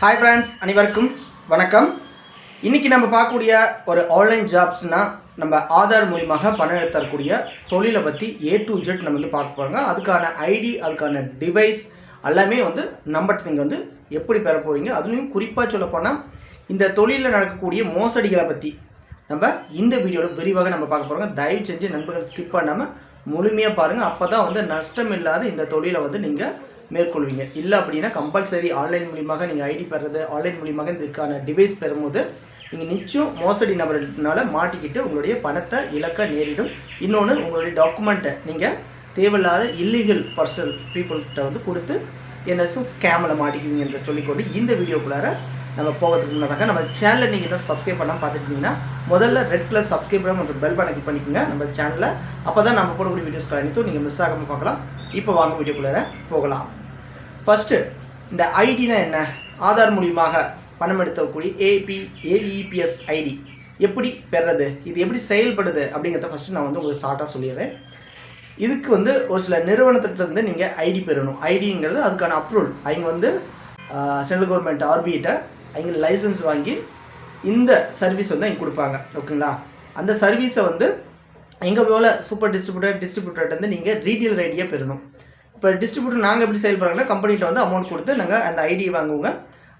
Hi friends அனைவருக்கும் வணக்கம். இன்றைக்கி நம்ம பார்க்கக்கூடிய ஒரு ஆன்லைன் ஜாப்ஸ்னால் நம்ம ஆதார் மூலியமாக பணம் எடுத்தரக்கூடிய தொழிலை பற்றி ஏ டு ஜெட் நம்ம வந்து பார்க்க போகிறோங்க அதுக்கான ஐடி அதுக்கான டிவைஸ் எல்லாமே வந்து நம்பர் நீங்கள் வந்து எப்படி பெற போகிறீங்க அதுலேயும் குறிப்பாக சொல்லப்போனால் இந்த தொழிலில் நடக்கக்கூடிய மோசடிகளை பற்றி நம்ம இந்த வீடியோவில் விரிவாக நம்ம பார்க்க போகிறோங்க தயவு செஞ்சு நண்பர்கள் ஸ்கிப் பண்ணாமல் முழுமையாக பாருங்கள் அப்போ தான் வந்து நஷ்டம் இல்லாத இந்த தொழிலை வந்து நீங்கள் மேற்கொள்வீங்க. இல்லை அப்படின்னா கம்பல்சரி ஆன்லைன் மூலியமாக நீங்கள் ஐடி பெறது ஆன்லைன் மூலியமாக இதுக்கான டிவைஸ் பெறும்போது நீங்கள் நிச்சயம் மோசடி நபர்களால் மாட்டிக்கிட்டு உங்களுடைய பணத்தை இழக்க நேரிடும். இன்னொன்று உங்களுடைய டாக்குமெண்ட்டை நீங்கள் தேவையில்லாத இல்லீகல் பர்சனல் பீப்புள்கிட்ட வந்து கொடுத்து என்ன ஸ்கேமில் மாட்டிக்குவீங்க என்று சொல்லிக்கொண்டு இந்த வீடியோக்குள்ளார நம்ம போகிறதுக்கு முன்னதாக நம்ம சேனலை நீங்கள் இன்னும் சப்ஸ்கிரைப் பண்ணாமல் பார்த்துட்டீங்கன்னா முதல்ல ரெட் கலர் சப்ஸ்கிரைப் பண்ண மற்றும் பெல் பட்டன் click பண்ணிக்கோங்க. நம்ம சேனலில் அப்போ தான் நம்ம போடக்கூடிய வீடியோஸ்கள் அனைத்தும் நீங்கள் மிஸ் ஆகாமல் பார்க்கலாம். இப்போ வாங்க வீடியோக்குள்ளார போகலாம். ஃபஸ்ட்டு இந்த ஐடினா என்ன? ஆதார் மூலியமாக பணம் எடுத்தக்கூடிய ஏபி ஏஇபிஎஸ் ஐடி எப்படி பெறது இது எப்படி செயல்படுது? அப்படிங்கிறத ஃபஸ்ட்டு நான் வந்து உங்களுக்கு ஷார்ட்டாக சொல்லிடுறேன். இதுக்கு வந்து ஒரு சில நிறுவனத்திட்டருந்து நீங்கள் ஐடி பெறணும். ஐடிங்கிறது அதுக்கான அப்ரூவல் அவங்க வந்து சென்ட்ரல் கவர்மெண்ட் ஆர்பிகிட்ட அவங்க லைசன்ஸ் வாங்கி இந்த சர்வீஸ் வந்து அவங்க கொடுப்பாங்க. ஓகேங்களா? அந்த சர்வீஸை வந்து எங்கள் போல சூப்பர் டிஸ்ட்ரிபியூட்டர் டிஸ்ட்ரிபியூட்டர்கிட்ட வந்து நீங்கள் ரீட்டெயில் ஐடியாக பெறணும். இப்போ டிஸ்ட்ரிபியூட்டர் நாங்கள் எப்படி செயல்படுறாங்கன்னா கம்பெனிகிட்ட வந்து அமௌண்ட் கொடுத்து நாங்கள் அந்த ஐடியை வாங்குவோங்க.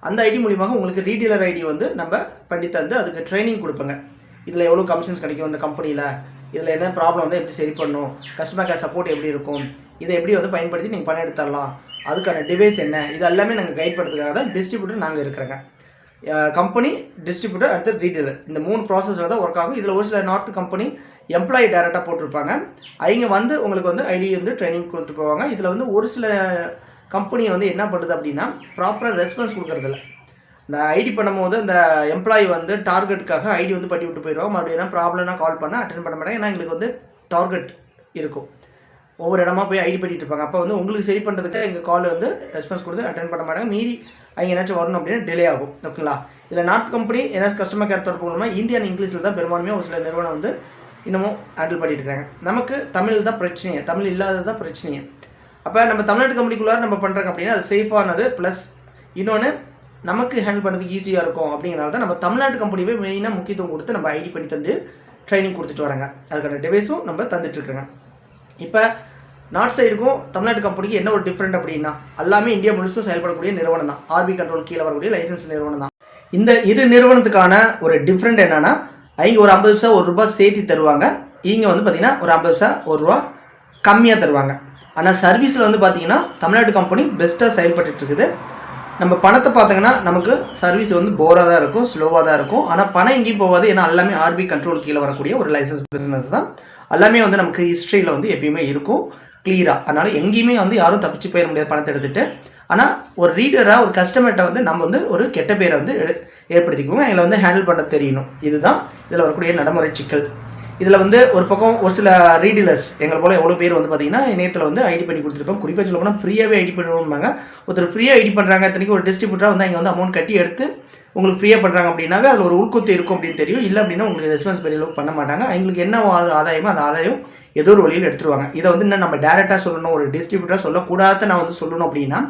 அந்த ஐடி மூலியமாக உங்களுக்கு ரீட்டெயிலர் ஐடி வந்து நம்ம பண்ணி தந்து அதுக்கு ட்ரைனிங் கொடுப்போங்க. இதில் எவ்வளோ கமிஷன்ஸ் கிடைக்கும் இந்த கம்பெனியில் இதில் என்ன ப்ராப்ளம் வந்து எப்படி சரி பண்ணணும்? கஸ்டமர் கேர் சப்போர்ட் எப்படி இருக்கும்? இதை எப்படி வந்து பயன்படுத்தி நீங்கள் பணம் எடுத்து தரலாம் அதுக்கான டிவைஸ் என்ன? இது எல்லாமே நாங்கள் கைட் பண்ணுறதுக்காக தான் டிஸ்ட்ரிபியூட்டர் நாங்கள் இருக்கிறோங்க. கம்பெனி டிஸ்ட்ரிபியூட்டர் அடுத்து ரீட்டெயிலர் இந்த மூணு ப்ராசஸில் தான் ஒர்க் ஆகும். இதில் ஒரு சில நார்த் கம்பெனி எம்ப்ளாயி டேரெக்டாக போட்டிருப்பாங்க. அவங்க வந்து உங்களுக்கு வந்து ஐடி வந்து ட்ரைனிங் கொடுத்துட்டு போவாங்க. இதில் வந்து ஒரு சில கம்பெனி வந்து என்ன பண்ணுது அப்படின்னா ப்ராப்பராக ரெஸ்பான்ஸ் கொடுக்குறதில்ல. இந்த ஐடி பண்ணும்போது அந்த எம்ப்ளாயி வந்து டார்கெட்டுக்காக ஐடி வந்து பட்டி விட்டு போயிடுவோம் மறுபடியும் ப்ராப்ளம்னா கால் பண்ணால் அட்டன் பண்ண மாட்டாங்க. ஏன்னா எங்களுக்கு வந்து டார்கெட் இருக்கும். ஒவ்வொரு இடமா போய் ஐடி பண்ணிட்டு இருப்பாங்க. அப்போ வந்து உங்களுக்கு சரி பண்ணுறதுக்கு எங்கள் கால் வந்து ரெஸ்பான்ஸ் கொடுத்து அட்டன் பண்ண மாட்டாங்க. மீறி அவங்க ஏதாச்சும் வரணும் அப்படின்னா டிலே ஆகும். ஓகேங்களா? இதில் நார்த் கம்பெனி ஏதாச்சும் கஸ்டமர் கேர் தொடர்பு மூலமாக இந்தியன் இங்கிலீஷில் தான் பெரும்பான்மையாக ஒரு சில நிறுவனம் வந்து இன்னமும் ஹேண்டில் பண்ணிட்டு இருக்காங்க. நமக்கு தமிழ் தான் பிரச்சனையே. தமிழ் இல்லாதது தான் பிரச்சனையே. அப்போ நம்ம தமிழ்நாட்டு கம்பெனிக்குள்ளார நம்ம பண்ணுறாங்க அப்படின்னா அது சேஃபானது ப்ளஸ் இன்னொன்று நமக்கு ஹேண்டில் பண்ணுறதுக்கு ஈஸியாக இருக்கும் அப்படிங்கிறனால தான் நம்ம தமிழ்நாட்டு கம்பெனியே மெயினாக முக்கியத்துவம் கொடுத்து நம்ம ஐடி பண்ணி தந்து ட்ரைனிங் கொடுத்துட்டு வராங்க. அதுக்கான டிவைஸும் நம்ம தந்துட்டுருக்குறோங்க இப்போ நார்த் சைடுக்கும் தமிழ்நாட்டு கம்பெனிக்கு என்ன ஒரு டிஃப்ரெண்ட் அப்படின்னா எல்லாமே இந்தியா முழுசும் செயல்படக்கூடிய நிறுவனம் தான். ஆர்பி கண்ட்ரோல் கீழே வரக்கூடிய லைசன்ஸ் நிறுவனம் தான். இந்த இரு நிறுவனத்துக்கான ஒரு டிஃப்ரெண்ட் என்னென்னா அவங்க ஒரு ஐம்பது பைசா ஒரு ரூபாய் சேர்த்து தருவாங்க. இங்கே வந்து பார்த்திங்கன்னா ஒரு ஐம்பது பைசா ஒரு ரூபா கம்மியாக தருவாங்க. ஆனால் சர்வீஸில் வந்து பார்த்தீங்கன்னா தமிழ்நாட்டு கம்பெனி பெஸ்ட்டாக செயல்பட்டுட்டு இருக்குது நம்ம பணத்தை பார்த்தோங்கன்னா நமக்கு சர்வீஸ் வந்து போராக தான் இருக்கும் ஸ்லோவாக தான் இருக்கும். ஆனால் பணம் எங்கேயும் போகாது. ஏன்னா எல்லாமே ஆர்பி கண்ட்ரோல் கீழே வரக்கூடிய ஒரு லைசன்ஸ் பிஸ்னஸ் தான். எல்லாமே வந்து நமக்கு ஹிஸ்ட்ரியில் வந்து எப்பயுமே இருக்கும். கிளியராக அதனால் எங்கேயுமே வந்து யாரும் தப்பிச்சு போயிட முடியாது பணத்தை எடுத்துகிட்டு ஆனால் ஒரு ரீடராக ஒரு கஸ்டமர்கிட்ட வந்து நம்ம வந்து ஒரு கெட்ட பேரை வந்து எ- ஏற்படுத்திக்குவோம். எங்களை வந்து ஹேண்டில் பண்ண தெரியணும். இதுதான் இதில் வரக்கூடிய நடைமுறை சிக்கல் இதில் வந்து ஒரு பக்கம் ஒரு சில ரீடீலர்ஸ் எங்களை போல் எவ்வளோ பேர் வந்து பார்த்தீங்கன்னா இணையத்தில் வந்து ஐடி பண்ணி கொடுத்துருப்போம். குறிப்பாக சொல்ல போனால் ஃப்ரீயாகவே ஐடி பண்ணுவோம்பாங்க. ஒருத்தர் ஃப்ரீயாக ஐடி பண்ணுறாங்க இத்தனைக்கு ஒரு டிஸ்ட்ரிபியூட்டராக வந்து அங்கே வந்து அமௌண்ட் கட்டி எடுத்து உங்களுக்கு ஃப்ரீயாக பண்ணுறாங்க அப்படின்னாவே அதில் ஒரு உள்கொத்து இருக்கும் அப்படின்னு தெரியும். இல்லை அப்படின்னா உங்களுக்கு ரெஸ்பான்ஸ் பெரிய அளவுக்கு பண்ண மாட்டாங்க. அவங்களுக்கு என்ன ஆதாயமோ அந்த ஆதாயம் ஏதோ ஒரு வழியில் எடுத்துருவாங்க. இதை வந்து இன்னும் நம்ம டேரெக்டாக சொல்லணும் ஒரு டிஸ்ட்ரிபியூட்டராக சொல்லக்கூடாத நான் வந்து சொல்லணும் அப்படின்னா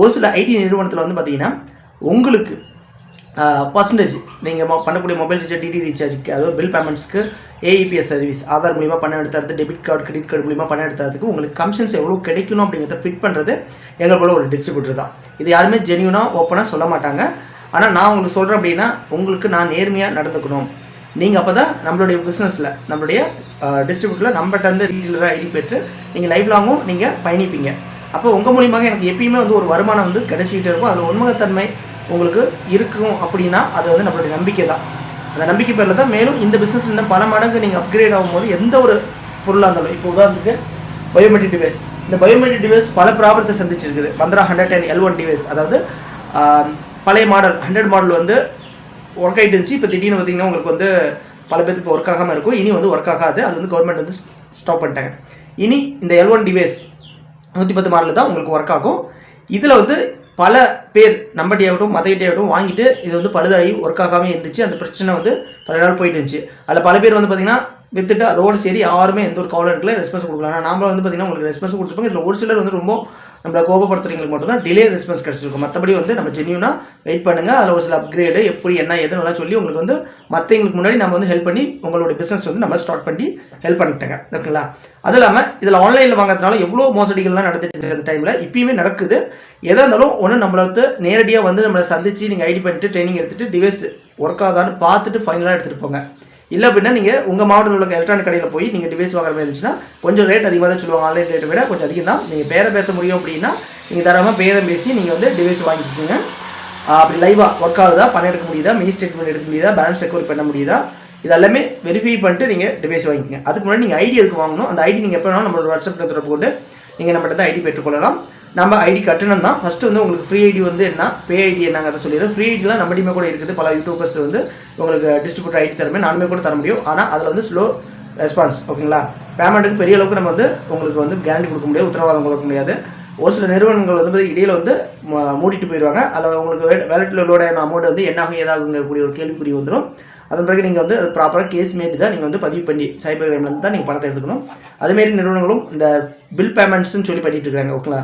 ஒரு சில ஐடி நிறுவனத்தில் வந்து பார்த்தீங்கன்னா உங்களுக்கு பர்சன்டேஜ் நீங்கள் பண்ணக்கூடிய மொபைல் ரீசார்ஜ் டிடி ரீசார்ஜுக்கு அதாவது பில் பேமெண்ட்ஸ்க்கு ஏஇபிஎஸ் சர்வீஸ் ஆதார் மூலிமா பணம் எடுத்துறது டெபிட் கார்டு கிரெடிட் கார்டு மூலிமா பணம் எடுத்ததுக்கு உங்களுக்கு கமிஷன்ஸ் எவ்வளோ கிடைக்கணும் அப்படிங்கிறத ஃபிட் பண்ணுறது எங்களுக்குள்ள ஒரு டிஸ்ட்ரிபியூட்டர் தான். இது யாருமே ஜென்யூனாக ஓப்பனாக சொல்ல மாட்டாங்க. ஆனால் நான் உங்களுக்கு சொல்கிறேன் அப்படின்னா உங்களுக்கு நான் நேர்மையாக நடந்துக்கணும். நீங்கள் அப்போ தான் நம்மளுடைய பிஸ்னஸில் நம்மளுடைய டிஸ்ட்ரிபியூட்டரில் நம்மகிட்ட வந்து ரீடீலராக ஐடி பெற்று நீங்கள் லைஃப் லாங்கும் நீங்கள் பயணிப்பீங்க. அப்போ உங்கள் மூலியமாக எனக்கு எப்பயுமே வந்து ஒரு வருமானம் வந்து கிடைச்சிக்கிட்டே இருக்கும். அதில் உண்மகத்தன்மை உங்களுக்கு இருக்கும் அப்படின்னா அது வந்து நம்மளுடைய நம்பிக்கை தான். அந்த நம்பிக்கை பேரில் தான் மேலும் இந்த பிஸ்னஸ் இன்னும் பல மடங்கு நீங்கள் அப்கிரேட் ஆகும்போது எந்த ஒரு பொருளாக இருந்தாலும் இப்போ உதாரணத்துக்கு பயோமெட்ரிக் டிவைஸ் இந்த பயோமெட்ரிக் டிவைஸ் பல ப்ராப்ளத்தை சந்திச்சிருக்குது. Bandra hundred ten L one device அதாவது பழைய மாடல் ஹண்ட்ரட் மாடல் வந்து ஒர்க் ஆகிட்டு இருந்துச்சு. இப்போ திடீர்னு பார்த்தீங்கன்னா உங்களுக்கு வந்து பல பேருக்கு இப்போ ஒர்க் ஆகாமல் இருக்கும். இனி வந்து ஒர்க் ஆகாது. அது வந்து கவர்மெண்ட் வந்து ஸ்டாப் பண்ணிட்டாங்க. இனி இந்த எல் ஒன் டிவைஸ் நூற்றி பத்து மாடலில் தான் உங்களுக்கு ஒர்க் ஆகும். இதில் வந்து பல பேர் நம்பட்டி ஆகட்டும் வாங்கிட்டு இது வந்து பழுதாகி ஒர்க் ஆகாமல் இருந்துச்சு. அந்த பிரச்சனை வந்து பல நாள் போயிட்டு இருந்துச்சு. அதில் பல பேர் வந்து பார்த்தீங்கன்னா வித்துட்டு அதோடு சரி யாருமே எந்த ஒரு கவலை எடுக்கல ரெஸ்பான்ஸ் கொடுக்கல. ஆனால் நாமளும் வந்து பார்த்தீங்கன்னா உங்களுக்கு ரெஸ்பான்ஸ் கொடுத்துருப்போம். இதில் ஒரு சிலர் வந்து ரொம்ப நம்மளை கோபப்படுத்துறவங்களுக்கு மட்டும் தான் டிலே ரெஸ்பான்ஸ் கிடச்சிருக்கும். மற்றபடி வந்து நம்ம ஜென்யூனாக வெயிட் பண்ணுங்கள் அதில் ஒரு சில அப்கிரேடு எப்படி என்ன எதுன்னு சொல்லி உங்களுக்கு வந்து மற்றவங்களுக்கு முன்னாடி நம்ம வந்து ஹெல்ப் பண்ணி உங்களோட பிஸ்னஸ் வந்து நம்ம ஸ்டார்ட் பண்ணி ஹெல்ப் பண்ணிட்டேங்க. ஓகேங்களா அது இல்லாமல் இதில் ஆன்லைனில் வாங்குறதுனால எவ்வளோ மோசடிகள்லாம் நடந்துட்டு அந்த டைமில் இப்பயுமே நடக்குது. எதாக இருந்தாலும் ஒன்று நம்மளை வந்து நேரடியாக வந்து நம்மளை சந்திச்சு நீங்கள் ஐடி பண்ணிட்டு ட்ரைனிங் எடுத்துகிட்டு டிவைஸ் ஒர்க் ஆகுதான்னு பார்த்துட்டு ஃபைனலாக எடுத்துகிட்டு போங்க. இல்லை அப்படின்னா நீங்கள் உங்கள் மாவட்டத்தில் உள்ள எலக்ட்ரானிக் கடையில் போய் நீங்கள் டிவைஸ் வாங்குற மாதிரி இருந்துச்சுன்னா கொஞ்சம் ரேட் அதிகமாக தான் சொல்லுவாங்க ஆன்லைன் ரேட்டை விட கொஞ்சம் அதிகம் தான். நீங்கள் பேரை பேச முடியும் அப்படின்னா நீங்கள் தரமாக பேரம் பேசி நீங்கள் வந்து டிவைஸ் வாங்கிக்கோங்க. அப்படி லைவாக ஒர்க் ஆகுதா? பணம் எடுக்க முடியுதா? மினி ஸ்டேட்மெண்ட் எடுக்க முடியுதா? பேலன்ஸ் ரெக்கவர் பண்ண முடியுதா? இதெல்லாமே வெரிஃபை பண்ணிட்டு நீங்கள் டிவைஸ் வாங்கிக்கோங்க. அதுக்கு முன்னாடி நீங்கள் ஐடி எதுக்கு வாங்கணும்? அந்த ஐடி நீங்கள் எப்போ வேணாலும் நம்மளோட வாட்ஸ்அப்பில் தொடர்பு கொண்டு நீங்கள் நம்மகிட்ட தான் ஐடி பெற்றுக்கொள்ளலாம். நம்ம ஐடி கட்டணம் தான். ஃபஸ்ட்டு வந்து உங்களுக்கு ஃப்ரீ ஐடி வந்து என்ன? பே ஐடி நாங்கள் அதை சொல்லிடுறோம் ஃப்ரீ ஐடிலாம் நம்மடியுமே கூட இருக்குது. பல யூடியூபர்ஸ் வந்து உங்களுக்கு டிஸ்ட்ரிபியூட்டர் ஐடி தரமே நானுமே கூட தர முடியும். ஆனால் அதில் வந்து ஸ்லோ ரெஸ்பான்ஸ் ஓகேங்களா பேமெண்ட்டுக்கு பெரிய அளவுக்கு நம்ம வந்து உங்களுக்கு வந்து கேரண்டி கொடுக்க முடியாது உத்தரவாதம் கொடுக்க முடியாது. ஒரு சில நிறுவனங்கள் வந்து இடையில வந்து மூடிட்டு போயிடுவாங்க அதில் உங்களுக்கு வேலட்டில் லோட் ஆன அமௌண்ட் வந்து என்னாகும் ஏதாகுங்கக்கூடிய ஒரு கேள்விக்குறி வந்துடும் அதன் பிறகு நீங்கள் வந்து அது ப்ராப்பராக கேஸ் மாரி தான் நீங்கள் வந்து பதிவு பண்ணி சைபர் கிரைம்லேருந்து தான் நீங்கள் பணத்தை எடுத்துக்கணும். அதுமாரி நிறுவனங்களும் இந்த பில் பேமெண்ட்ஸ்னு சொல்லி பண்ணிட்டு இருக்காங்க ஓகேங்களா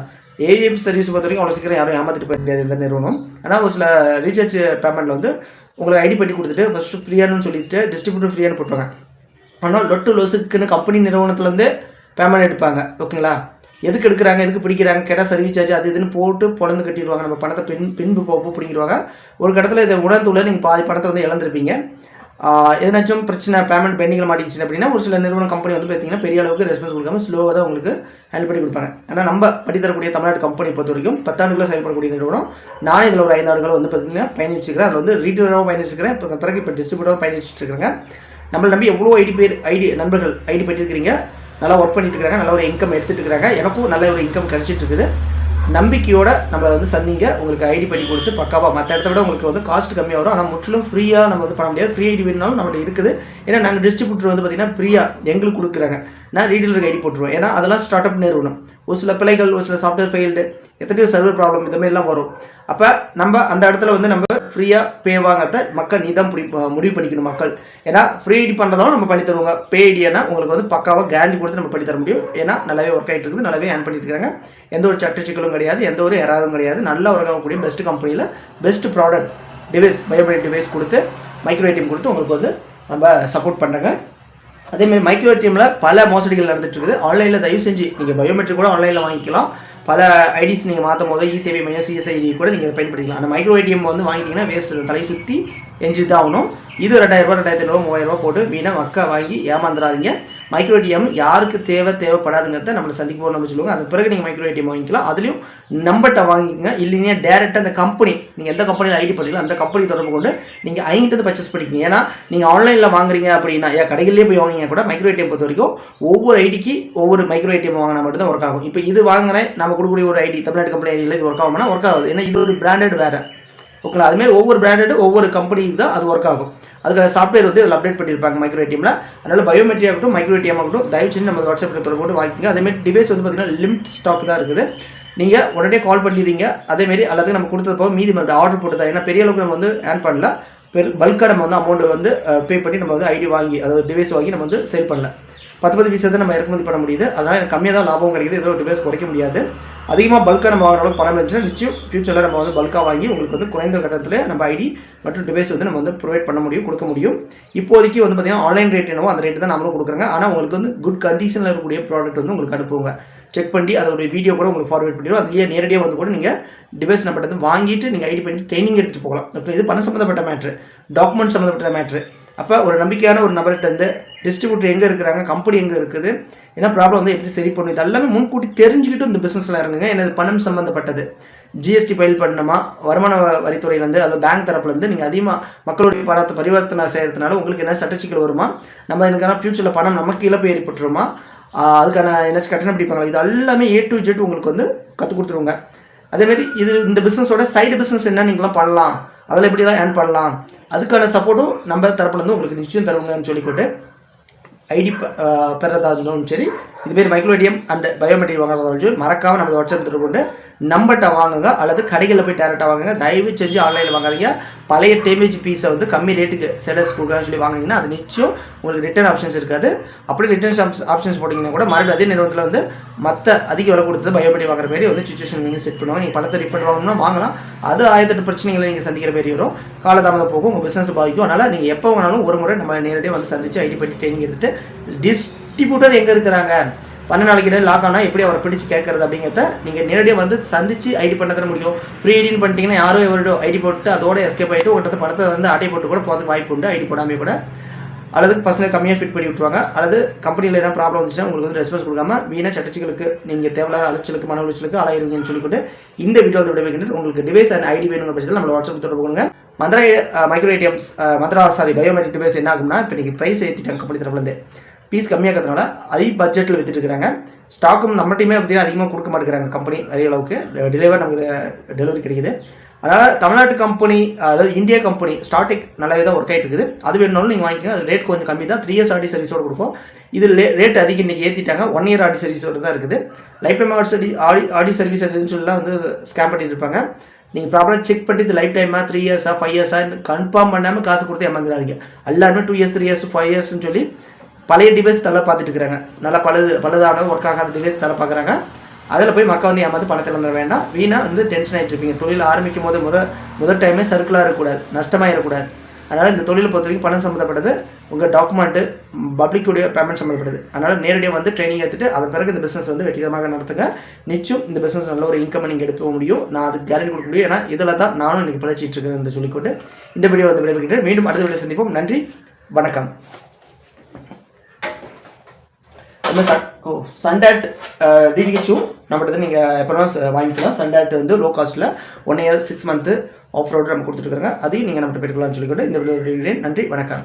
ஏஏபி சர்வீஸ் பொறுத்த வரைக்கும் அவ்வளோ சீக்கிரம் யாரும் ஏமாத்திட்டு போக முடியாது இந்த நிறுவனம் ஆனால் ஒரு சில ரீசார்ஜ் பேமெண்ட்டில் வந்து உங்களுக்கு ஐடி பண்ணி கொடுத்துட்டு ஃபஸ்ட்டு ஃப்ரீயானு சொல்லிட்டு டிஸ்ட்ரிபியூட்டர் ஃப்ரீயானு போட்டுருவாங்க. ஆனால் லொட்டு லொசுக்குன்னு கம்பெனி நிறுவனத்துலேருந்து பேமெண்ட் எடுப்பாங்க ஓகேங்களா எதுக்கு எடுக்கிறாங்க எதுக்கு பிடிக்கிறாங்க கேட்டால் சர்வீஸ் சார்ஜ் அது இதுன்னு போட்டு பொழந்து கட்டிடுவாங்க. நம்ம பணத்தை பின் பின்பு போப்பு பிடிக்கிடுவாங்க ஒரு கடத்தில் இதை உணர்ந்துள்ள நீங்கள் பாதி பணத்தை வந்து இழந்திருப்பீங்க. எதனாச்சும் பிரச்சனை பேமெண்ட் பெண்டிங்கில் மாட்டிச்சு அப்படின்னா ஒரு சில நிறுவன கம்பெனி வந்து பார்த்தீங்கன்னா பெரிய அளவுக்கு ரெஸ்பான்ஸ் கொடுக்காம ஸ்லோவாக தான் உங்களுக்கு ஹேண்டில் பண்ணி கொடுப்பாங்க. ஆனால் நம்ம படித்தரக்கூடிய தமிழ்நாடு கம்பெனி பொறுத்த வரைக்கும் பத்தாண்டுகளில் செயல்படக்கூடிய நிறுவனம். நானே இதில் ஒரு ஐந்து ஆண்டுகள் வந்து பார்த்தீங்கன்னா பயணிச்சிருக்கிறேன். அதில் வந்து ரீட்டைலராகவும் பயணிச்சிருக்கிறேன். இப்போ பிறகு இப்போ டிஸ்ட்ரிபியூட்டராகவும் பயணிச்சுட்டு இருக்கிறேங்க. நம்மளை நம்பி எவ்வளோ ஐடி பேர் ஐடி நண்பர்கள் ஐடி பெற்றிருக்கிறீங்க. நல்லா ஒர்க் பண்ணிட்டு இருக்காங்க நல்ல ஒரு இன்கம் எடுத்துட்டு இருக்காங்க எனக்கும் நல்ல ஒரு இன்கம் கிடைச்சிட்டு இருக்குது நம்பிக்கையோட நம்மளை வந்து சந்திங்க. உங்களுக்கு ஐடி பண்ணி கொடுத்து பக்காவாக மற்ற இடத்த விட உங்களுக்கு வந்து காஸ்ட் கம்மியாக வரும். ஆனால் முற்றிலும் ஃப்ரீயாக நம்ம வந்து பண்ண முடியாது. ஃப்ரீ ஐடி வேணுனாலும் நம்மகிட்ட இருக்குது. ஏன்னா நாங்கள் டிஸ்ட்ரிபியூட்டர் வந்து பார்த்தீங்கன்னா ஃப்ரீயாக எங்களுக்கு கொடுக்குறாங்க. நான் ரீடீலருக்கு ஐடி போட்டுருவோம் ஏன்னா அதெல்லாம் ஸ்டார்ட் அப் நிறுவனம் ஒரு சில பிள்ளைகள் ஒரு சில சாஃப்ட்வேர் ஃபெயில்டு எத்தனையோ சர்வர் ப்ராப்ளம் இந்த எல்லாம் வரும். அப்போ நம்ம அந்த இடத்துல வந்து நம்ம ஃப்ரீயாக பே வாங்கிறத மக்கள் நீ தான் பிடி முடிவு பண்ணிக்கணும் மக்கள். ஏன்னா ஃப்ரீ ஐடி பண்ணுறதாலும் நம்ம பண்ணி தருவாங்க. பே ஐடியானா உங்களுக்கு வந்து பக்காவாக கேரண்டி கொடுத்து நம்ம பண்ணி தர முடியும். ஏன்னா நல்லாவே ஒர்க் ஆகிட்டு இருக்குது. நல்லாவே ஏர்ன் பண்ணிட்டு இருக்காங்க. எந்த ஒரு சட்ட சிக்கலும் கிடையாது. எந்த ஒரு எராதும் கிடையாது. நல்ல ஒர்க் ஆகக்கூடிய பெஸ்ட் கம்பெனியில் best product device biometric device கொடுத்து மைக்ரோ ஏடிஎம் கொடுத்து உங்களுக்கு வந்து நம்ம சப்போர்ட் பண்ணுறாங்க அதேமாதிரி மைக்ரோ ஏடிஎம்மில் பல மோசடிகள் நடந்துட்டு இருக்குது. ஆன்லைனில் தயவு செஞ்சு நீங்கள் பயோமெட்ரிக் கூட ஆன்லைனில் வாங்கிக்கலாம். பல ஐடிஸ் நீங்கள் மாற்றும் போது இ மையம் சிஎஸ்ஐடி கூட நீங்கள் பயன்படுத்திக்கலாம். அந்த மைக்ரோ ஏடிஎம் வந்து வாங்கிட்டீங்கன்னா வேஸ்ட் தலை சுற்றி எஞ்சி தான் ஆகணும். இது ரெண்டாயிரரூபா ரெண்டாயிரத்தி ஐநூறுவா மூவாயிரரூபா போட்டு வீணாக மக்கள் வாங்கி ஏமாந்துடாதீங்க மைக்ரோ ஏடிஎம் யாருக்கு தேவை தேவைப்படாதுங்கிறத நம்மளை சந்திக்க போகணும் நம்ம சொல்லுவாங்க. அது பிறகு நீங்கள் மைக்ரோ ஏடிஎம் வாங்கிக்கலாம். அதுலேயும் நம்பர்கிட்ட வாங்கிக்கோங்க. இல்லைன்னா டேரெக்டாக அந்த கம்பெனி நீங்கள் எந்த கம்பெனியில் ஐடி பண்ணுறீங்களோ அந்த கம்பெனி தொடர்பு கொண்டு நீங்கள் ஐங்கிட்ட பர்ச்சேஸ் பண்ணிக்கங்க. ஏன்னா நீங்கள் ஆன்லைனில் வாங்குறீங்க அப்படின்னா ஏன் கடைகளிலே போய் வாங்கிங்க கூட மைக்ரோ ஏடிஎம் பொறுத்த வரைக்கும் ஒவ்வொரு ஐடிக்கு ஒவ்வொரு மைக்ரோ ஏடிஎம் வாங்கினா மட்டும் தான் ஒர்க் ஆகும். இப்போ இது வாங்குறேன் நம்ம கொடுக்கக்கூடிய ஒரு ஐடி தமிழ்நாடு கம்பெனி ஐடியில் இது ஒர்க் ஆகும்னா ஒர்க் ஆகுது. ஏன்னா இது ஒரு பிராண்டட் வேறு. ஓகேங்களா? அதுமாரி ஒவ்வொரு பிராண்டட் ஒவ்வொரு கம்பெனிக்கு தான் அது ஒர்க் ஆகும். அதுக்கான சாஃப்ட்வேர் வந்து இதில் அப்டேட் பண்ணியிருப்பாங்க மைக்ரோ ஏடிஎம்ல அதனால் பயோமெட்ரி ஆகட்டும் மைக்ரோ ஏடிஎம் ஆகட்டும் தயவு செஞ்சு நம்ம வாட்ஸ்அப்பில் தொடர்பு கொண்டு வாங்கிக்கோங்க. அதேமாரி டிவைஸ் வந்து பார்த்தீங்கன்னா லிமிட் ஸ்டாக் தான் இருக்குது. நீங்கள் உடனே கால் பண்ணிடுறீங்க. அதேமாரி எல்லாத்துக்கும் நம்ம கொடுத்தது போக மீதி ஆர்டர் போட்டு தான் ஏன்னா பெரிய அளவுக்கு நம்ம வந்து ஏர்ன் பண்ணல. பெரு பல்காக நம்ம வந்து அமௌண்ட் வந்து பே பண்ணி நம்ம வந்து ஐடி வாங்கி அதாவது டிவைஸ் வாங்கி நம்ம வந்து சேல் பண்ணல. பத்து பத்து பீஸ் தான் நம்ம இறக்குமதி பண்ண முடியுது. அதனால் எனக்கு கம்மியாக தான் லாபம் கிடைக்குது. ஏதோ டிவைஸ் குறைக்க முடியாது. அதிகமாக பல்காக நம்ம வாங்குற அளவுக்கு பணம் இருந்துச்சுன்னா நிச்சயம் ஃபியூச்சரில் நம்ம வந்து பல்காக வாங்கி உங்களுக்கு வந்து குறைந்த கட்டத்தில் நம்ம ஐடி மற்றும் டிவைஸ் வந்து நம்ம வந்து ப்ரொவைட் பண்ண முடியும் கொடுக்க முடியும். இப்போதைக்கு வந்து பார்த்தீங்கன்னா ஆன்லைன் ரேட் என்னவோ அந்த ரேட்டு தான் நம்மளும் கொடுக்குறாங்க. ஆனால் உங்களுக்கு வந்து குட் கண்டிஷனில் இருக்கக்கூடிய ப்ராடக்ட் வந்து உங்களுக்கு அனுப்புவாங்க. செக் பண்ணி அதோடைய வீடியோ கூட உங்களுக்கு ஃபார்வேட் பண்ணிடுவோம். அதுலேயே நேரடியாக வந்து கூட நீங்கள் டிவைஸ் நம்பர் வந்து வாங்கிட்டு நீங்கள் ஐடி பண்ணி ட்ரைனிங் எடுத்துகிட்டு போகலாம். அப்புறம் இது பணம் சம்மந்தப்பட்ட மேட்ரு டாக்குமெண்ட் சம்மந்தப்பட்ட மேட்ரு அப்போ ஒரு நம்பிக்கையான ஒரு நபர்கிட்ட இருந்து டிஸ்ட்ரிபியூட்டர் எங்கே இருக்கிறாங்க கம்பெனி எங்கே இருக்குது ஏன்னா ப்ராப்ளம் வந்து எப்படி சரி பண்ணும் இது எல்லாமே முன்கூட்டி தெரிஞ்சுக்கிட்டு இந்த பிஸ்னஸில் இறங்குங்க எனது பணம் சம்மந்தப்பட்டது ஜிஎஸ்டி ஃபைல் பண்ணணுமா? வருமான வரித்துறையிலேருந்து அல்லது பேங்க் தரப்புலேருந்து நீங்கள் அதிகமாக மக்களுடைய பணத்தை பரிவர்த்தனை செய்கிறதுனால உங்களுக்கு என்ன சட்டச்சிக்கல் வருமா? நம்ம எனக்கான ஃப்யூச்சரில் பணம் நமக்கு இழப்பு ஏற்பட்டுருமா அதுக்கான என்னாச்சும் கட்டணம் பிடிப்பாங்களா இது எல்லாமே ஏ டு ஜெட் உங்களுக்கு வந்து கற்றுக் கொடுத்துருவாங்க. அதேமாரி இது இந்த பிஸ்னஸோட சைடு பிஸ்னஸ் என்ன நீங்களாம் பண்ணலாம்? அதில் எப்படிலாம் ஏர்ன் பண்ணலாம்? அதுக்கான சப்போர்ட்டும் நம்ம தரப்புலேருந்து உங்களுக்கு நிச்சயம் தருவாங்கன்னு சொல்லிக்கொண்டு ஐடி பெறதா இருந்தாலும் சரி. இதுமாரி மைக்ரோ ஏடிஎம் அண்ட் பயோமெட்ரிக் வாங்குறதா இருந்தாலும் சரி. மறக்காமல் நம்ம வாட்ஸ்அப் கொண்டு நம்மகிட்ட வாங்குங்க அல்லது கடைகளில் போய் டேரெக்டாக வாங்குங்க. தயவு செஞ்சு ஆன்லைனில் வாங்காதீங்க. பழைய டேமேஜ் பீஸை வந்து கம்மி ரேட்டுக்கு செலர்ஸ் கொடுக்குறான்னு சொல்லி வாங்கினீங்கன்னா அது நிச்சயம் உங்களுக்கு ரிட்டர்ன் ஆப்ஷன்ஸ் இருக்காது. அப்படி ரிட்டர்ன் ஆப்ஷன்ஸ் போட்டிங்கன்னா கூட மறுபடியும் அதே நிறுவனத்தில் வந்து மற்ற அதிக விலை கொடுத்து பயோமெட்ரிக் வாங்குற மாதிரி வந்து சுச்சுவேஷன் நீங்கள் செட் பண்ணுவாங்க நீங்கள் பணத்தை ரிஃபண்ட் வாங்கணும்னா வாங்கலாம். அது ஆயிரத்தெட்டு பிரச்சனைகளை நீங்கள் சந்திக்கிற மாதிரி வரும். காலதாமதம் போகும் உங்கள் பிஸ்னஸ் பாதிக்கும். அதனால் நீங்கள் எப்போ வேணாலும் ஒரு முறை நம்ம நேரடியாக வந்து சந்திச்சு ஐடி பண்ணி ட்ரைனிங் எடுத்துகிட்டு டிஸ்ட்ரிபியூட்டர் எங்கே இருக்கிறாங்க? பன்னெண்டு நாளைக்கு லாக் ஆனால் எப்படி அவரை பிடிச்சி கேட்கறது அப்படிங்கிறத நீங்கள் நேரடியாக வந்து சந்திச்சு ஐடி பண்ண முடியும். ஃப்ரீ ஐடின்னு பண்ணிட்டீங்கன்னா யாரோ இவரோட ஐடி போட்டு அதோட எஸ்கேப் ஆகிட்டு உங்கள்கிட்ட பணத்தை வந்து அட்டை போட்டு கூட போகிறதுக்கு வாய்ப்பு உண்டு. ஐடி போடாமே கூட. அல்லது பசங்க கம்மியாக ஃபிட் பண்ணி விட்டுருவாங்க. அல்லது கம்பெனியில் என்ன ப்ராப்ளம் வந்துச்சுன்னா உங்களுக்கு வந்து ரெஸ்பான்ஸ் கொடுக்காம வீணாக சட்டச்சிகளுக்கு நீங்கள் தேவையில்லாத அலைச்சலுக்கு மன உளைச்சலுக்கு அலையிருங்கன்னு சொல்லிக்கொண்டு இந்த வீடியோ வந்து விடைபெறுகின்றேன் உங்களுக்கு டிவைஸ் அண்ட் ஐடி வேணுங்கிற பட்சத்தில் நம்மளோட வாட்ஸ்அப் தொடர்பு கொடுங்க Mantra micro ATMs Mantra sorry biometric device என்ன ஆகும்னா இப்போ நீங்கள் ப்ரைஸ் ஏற்றிட்டாங்க கம்பெனி தரப்புலேருந்து பீஸ் இருக்கிறதுனால அதிக பட்ஜெட்டில் வித்துட்டு இருக்கிறாங்க. ஸ்டாக்கும் நம்ம டீமே பார்த்தீங்கன்னா அதிகமாக கொடுக்க மாட்டேங்கிறாங்க கம்பெனி நிறைய அளவுக்கு. டெலிவர் நமக்கு டெலிவரி கிடைக்குது. அதனால் தமிழ்நாட்டு கம்பெனி அதாவது இந்தியா கம்பெனி ஸ்டார்டிக் நல்லாவே தான் ஒர்க் ஆகிட்டு இருக்குது. அது வேணும்னாலும் நீங்கள் வாங்கிக்கோங்க. அது ரேட் கொஞ்சம் கம்மி தான். த்ரீ இயர்ஸ் ஆடி சர்வீஸோடு கொடுப்போம். இது லே ரேட் அதிகம் இன்றைக்கி ஏற்றிட்டாங்க ஒன் இயர் ஆடி சர்வீஸோடு தான் இருக்குது. லைஃப் டைம் ஆடி ஆடி ஆடி சர்வீஸ் எதுன்னு சொல்லலாம் வந்து ஸ்கேம் பண்ணிட்டு இருப்பாங்க. நீங்கள் ப்ராப்பராக செக் பண்ணிட்டு இது லைஃப் டைமாக த்ரீ இயர்ஸாக ஃபைவ் இயர்ஸாக கன்ஃபார்ம் பண்ணாமல் காசு கொடுத்து ஏமாந்துடாதீங்க எல்லாருமே two years three years five இயர்ஸ்னு சொல்லி பழைய டிவைஸ் தலை பார்த்துட்டு இருக்கிறாங்க. நல்லா பழுது பழுதான ஒர்க் ஆகாத டிவைஸ் தலை பார்க்குறாங்க. அதில் போய் மக்கள் வந்து ஏமாந்து பணத்தை வந்துட வேண்டாம். வீணாக வந்து டென்ஷன் ஆகிட்டு இருப்பீங்க. தொழில் ஆரம்பிக்கும் போது முத முதல் டைமே சர்க்கிளாக இருக்கக்கூடாது. நஷ்டமாயிடக்கூடாது. அதனால் இந்த தொழிலை பொறுத்த வரைக்கும் பணம் சம்மந்தப்பட்டது உங்கள் டாக்குமெண்ட்டு பப்ளிக்குடைய பேமெண்ட் சம்மந்தப்பட்டது அதனால் நேரடியாக வந்து ட்ரைனிங் எடுத்துகிட்டு அதன் பிறகு இந்த பிஸ்னஸ் வந்து வெற்றிகரமாக நடத்துங்க. நிச்சயம் இந்த பிஸ்னஸ் நல்ல ஒரு இன்கம் நீங்கள் எடுக்க முடியும். நான் அதுக்கு கேரண்டி கொடுக்க முடியும். ஏன்னா இதில் தான் நானும் இன்றைக்கி பிழைச்சிட்டு இருக்கேன் என்று சொல்லிக்கொண்டு இந்த வீடியோ வந்து விடைபெறுகின்றேன். மீண்டும் அடுத்த வீடியோ சந்திப்போம். நன்றி. வணக்கம். நம்ம சன் ஓ சன்டாட் டிடிஹெச்சும் நம்மகிட்ட நீங்கள் எப்போனா வாங்கிக்கலாம். சன்டாட் வந்து low காஸ்ட்டில் one year six month off road நம்ம கொடுத்துட்டு அதையும் நீங்கள் நம்மகிட்ட பெற்றுக்கலாம்னு சொல்லிக்கொண்டு இந்த வீடியோ நன்றி வணக்கம்.